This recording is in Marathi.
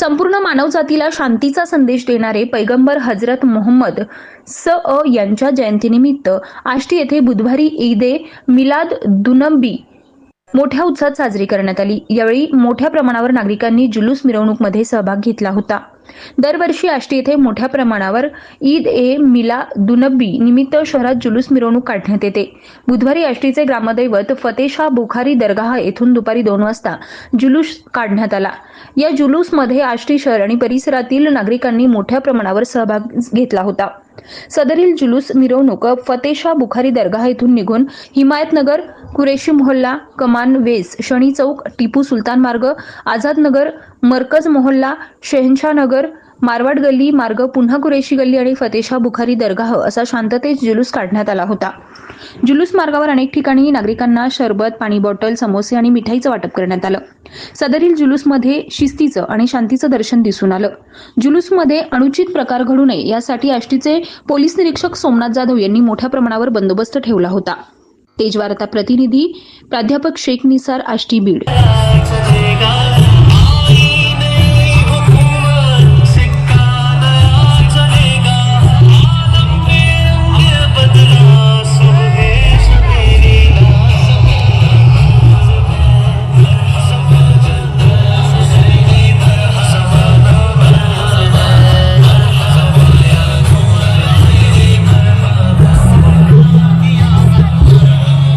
संपूर्ण मानवजातीला शांतीचा संदेश देणारे पैगंबर हजरत मोहम्मद स अ यांच्या जयंतीनिमित्त आष्टी येथे बुधवारी ईद ए मिलाद दुनबी मोठ्या उत्साहात साजरी करण्यात आली. यावेळी मोठ्या प्रमाणावर नागरिकांनी जुलूस मिरवणूकमध्ये सहभाग घेतला होता. दरवर्षी आष्टी येथे मोठ्या प्रमाणावर ईद ए मिला दुनबी निमित्त शहरात जुलूस मिरवणूक काढण्यात येते. बुधवारी आष्टीचे ग्रामदैवत फतेशाह बुखारी दरगाह येथून दुपारी दोन वाजता जुलूस काढण्यात आला. या जुलूसमध्ये आष्टी शहर आणि परिसरातील नागरिकांनी मोठ्या प्रमाणावर सहभाग घेतला होता. सदरील जुलूस मिरवणूक फतेशा बुखारी दर्गाह येथून निघून हिमायतनगर कुरेशी मोहल्ला कमान वेस शनी चौक टिपू सुलतान मार्ग आझाद नगर मरकज मोहल्ला शहनशाह नगर मारवाड गल्ली मार्ग पुन्हा कुरेशी गल्ली आणि फतेशाह बुखारी दर्गाह असा शांततेत जुलूस काढण्यात आला होता. जुलूस मार्गावर अनेक ठिकाणी नागरिकांना शरबत पाणी बॉटल समोसे आणि मिठाईचं वाटप करण्यात आलं. सदरील जुलूसमध्ये शिस्तीचं आणि शांतीचं दर्शन दिसून आलं. जुलूसमध्ये अनुचित प्रकार घडू नये यासाठी आष्टीचे पोलीस निरीक्षक सोमनाथ जाधव यांनी मोठ्या प्रमाणावर बंदोबस्त ठेवला होता. तेजवार्ता प्रतिनिधी प्राध्यापक शेख निसार आष्टी बीड.